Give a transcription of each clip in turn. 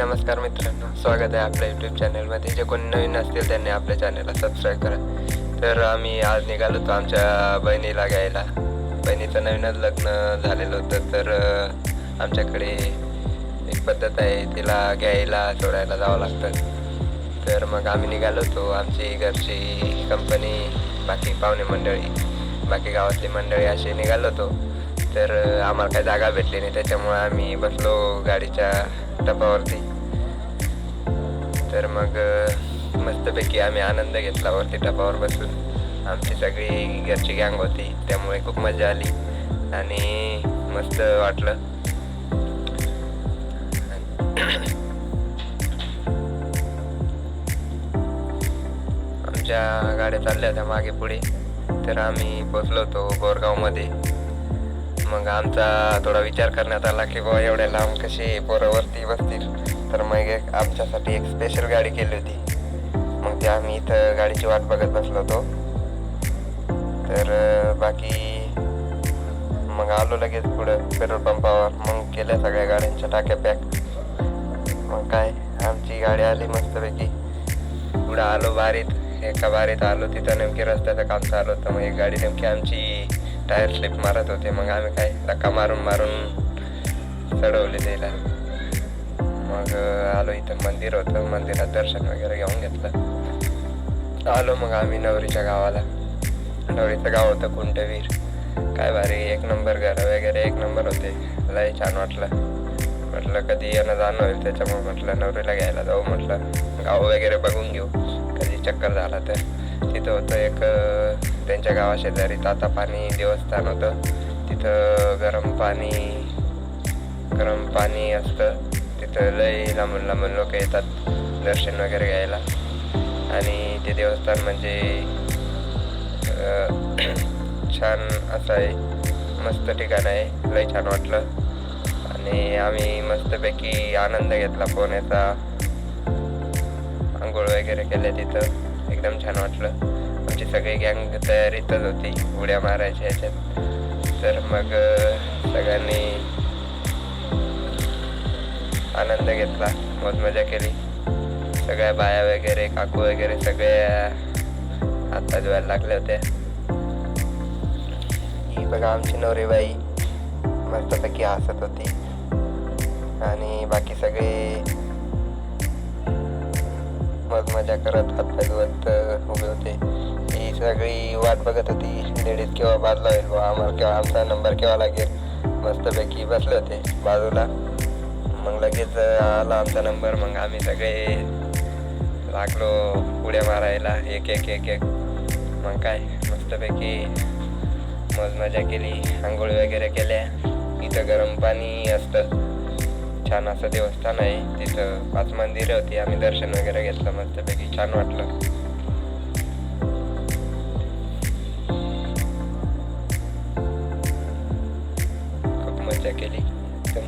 नमस्कार मित्रांनो स्वागत आहे आपल्या यूट्यूब चॅनलमध्ये जे कोणी नवीन असतील त्यांनी आपल्या चॅनलला सबस्क्राईब करा. तर आम्ही आज निघालो होतो आमच्या बहिणीला घ्यायला. बहिणीचं नवीनच लग्न झालेलं होतं तर आमच्याकडे एक पद्धत आहे तिला घ्यायला सोडायला जावं लागतं. तर मग आम्ही निघालो होतो आमची घरची कंपनी बाकी पाहुणे मंडळी बाकी गावातली मंडळी असे निघालो होतो. तर आम्हाला काही जागा भेटली नाही त्याच्यामुळे आम्ही बसलो गाडीच्या टपावरती. तर मग मस्तपैकी आम्ही आनंद घेतला वरती टपावर बसून. आमची सगळी घरची गँग होती त्यामुळे खूप मजा आली आणि मस्त वाटलं. आमच्या गाड्या चालल्या होत्या मागे पुढे. तर आम्ही पोचलो होतो बोरगावमध्ये मग आमचा थोडा विचार करण्यात आला की बाबा एवढ्या लांब कशी पोरावरती बसतील. तर मग एक आमच्यासाठी एक स्पेशल गाडी केली होती. मग ते आम्ही इथं गाडीची वाट बघत बसलो होतो. तर बाकी मग आलो लगेच पुढं पेट्रोल पंपावर. मग केल्या सगळ्या गाड्यांच्या टाक्या पॅक. मग काय आमची गाडी आली मस्तपैकी. पुढं आलो बारीत. एका बारीत आलो तिथं नेमकी रस्त्याचं काम चालू होतं. मग एक गाडी नेमकी आमची टायर स्लिप मारत होते मग आम्ही काय धक्का मारून मारून चढवले त्याला. मग आलो इथं मंदिर होतं मंदिरात दर्शन वगैरे घेऊन घेतलं. आलो मग आम्ही नवरीच्या गावाला. नवरीचं गाव होतं कुंटवीर. काय भारी एक नंबर घर वगैरे एक नंबर होते. लय छान वाटलं. म्हटलं कधी येणं जाणं होईल त्याच्यामुळे म्हटलं नवरीला घ्यायला जाऊ म्हटलं. गाव वगैरे बघून घेऊ. कधी चक्कर झाला तर. तिथं होतं एक त्यांच्या गावाशेजारी ताता पाणी देवस्थान होतं. तिथं गरम पाणी गरम पाणी असतं. तिथं लय लांबून लांबून लोक येतात दर्शन वगैरे घ्यायला. आणि ते देवस्थान म्हणजे छान असं आहे. मस्त ठिकाण आहे. लय छान वाटलं. आणि आम्ही मस्तपैकी आनंद घेतला पोहण्याचा. आंघोळ वगैरे केल्या तिथं. एकदम छान वाटलं. आमची सगळी गँग तयारीतच होती उड्या मारायच्या ह्याच्यात. तर मग सगळ्यांनी आनंद घेतला मौज मजा केली. सगळ्या बाया वगैरे काकू वगैरे सगळ्या हात धुवायला लागल्या होत्या. ही बघा आमची नवरीबाई मस्तपैकी हसत होती. आणि बाकी सगळे मग मजा करत हातात धुवत उभे होते. सगळी वाट बघत होती. लेडीज केव्हा बाजला होईल बा आम्हाला केव्हा आमचा नंबर केव्हा लागेल? मस्तपैकी बसले होते बाजूला. मग लगेच आला आमचा नंबर मग आम्ही सगळे लागलो उड्या मारायला. एक एक एक एक. मग काय? मस्तपैकी मज मजा केली. आंघोळी वगैरे केल्या. इथं गरम पाणी असतं. छान असं देवस्थान आहे. तिथं पाच मंदिरं होती. आम्ही दर्शन वगैरे घेतलं. मस्तपैकी छान वाटलं. खूप केली. एकदम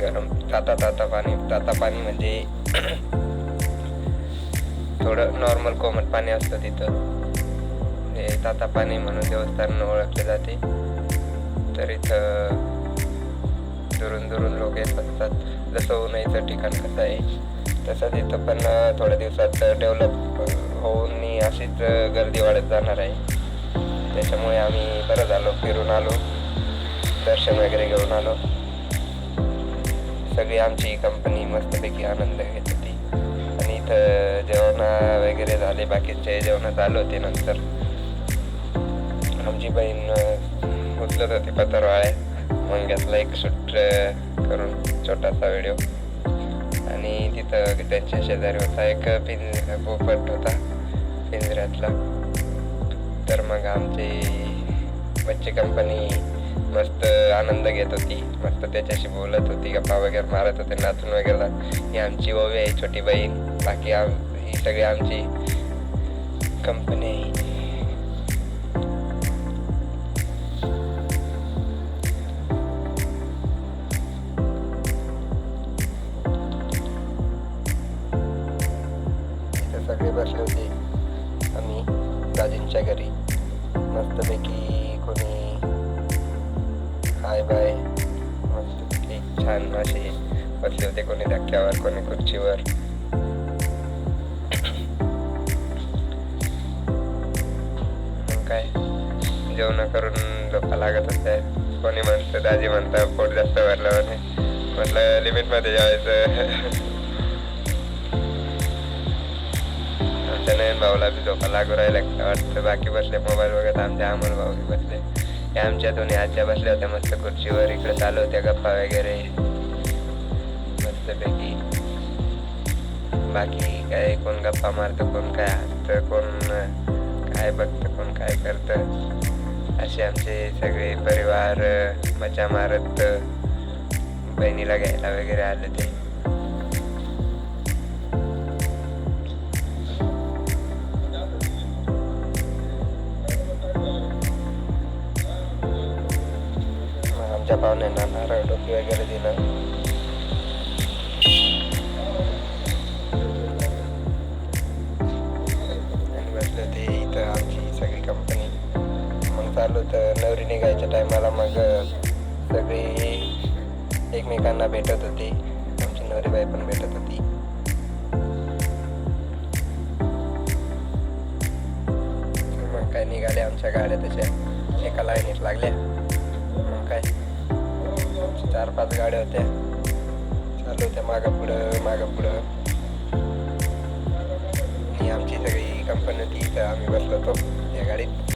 गरम ताता ताता पाणी ताता पाणी म्हणजे थोडं नॉर्मल कोमट पाणी असतं तिथं. हे ताता पाणी म्हणून देवस्थान ओळखले जाते. तर इथं दुरून दुरून लोक येत असतात. जसं उन्हाळीचं ठिकाण कसं आहे तसंच इथं पण थोड्या दिवसात डेव्हलप होऊन अशीच गर्दी वाढत जाणार आहे. त्याच्यामुळे आम्ही बरं झालो फिरून आलो. दर्शन वगैरे घेऊन आलो. सगळी आमची कंपनी मस्तपैकी आनंद घेत होती. आणि इथं जेवण वगैरे झाले बाकीचे जेवण चालू होते नंतर. आमची बहीण उचलत होती पतरवाळे मग घेतला एक शूट करून छोटासा व्हिडिओ. आणि तिथं त्यांच्या शेजारी होता एक पिंज पोपट होता पिंजऱ्यातला. तर मग आमची बच्ची कंपनी मस्त आनंद घेत होती. मस्त त्याच्याशी बोलत होती गप्पा वगैरे मारत होते नाचून वगैरे. ही आमची ओवी आहे छोटी बहीण. बाकी आम ही सगळी आमची कंपनी आहे. सगळे बसले होते. आम्ही दाजींच्या घरी. छान असे बसले होते कोणी धक्क्यावर कोणी खुर्चीवर. काय? जेवण करून झोपा लागत होते कोणी म्हणतं दाजी म्हणतात पोट जास्त भरलं म्हणे म्हटलं लिमिटमध्ये जेवायचं. आमच्या नयन भाऊला बी झोपा लागू राहिला वाटतं. बाकी बसले मोबाईल बघत आमच्या अमोल भाऊ बसले. हे आमच्या दोन्ही आजच्या बसल्या होत्या मस्त खुर्चीवर इकडे चालू होत्या गप्पा वगैरे. मस्तपैकी. बाकी काय कोण गप्पा मारतं कोण काय हसतं कोण काय बघतं कोण काय करतं. असे आमचे सगळे परिवार मजा मारत बहिणीला घ्यायला वगैरे आले ते. मग येणार नारळ टोपी वगैरे दिलं. आणि बसले होते इथं आमची सगळी कंपनी मग चालू होतं. नवरी निघायच्या टायमाला मग सगळी एकमेकांना भेटत होती. आमची नवरीबाई पण भेटत होती. मग काय निघाले आमच्या गाड्या तशा. एका लाईनीत लागल्या. मग काय? चार पाच गाड्या होत्या. चालू होत्या मागं पुढं मागं पुढं. आणि आमची सगळी कंपनी होती इथं आम्ही बसलो होतो या गाडीत.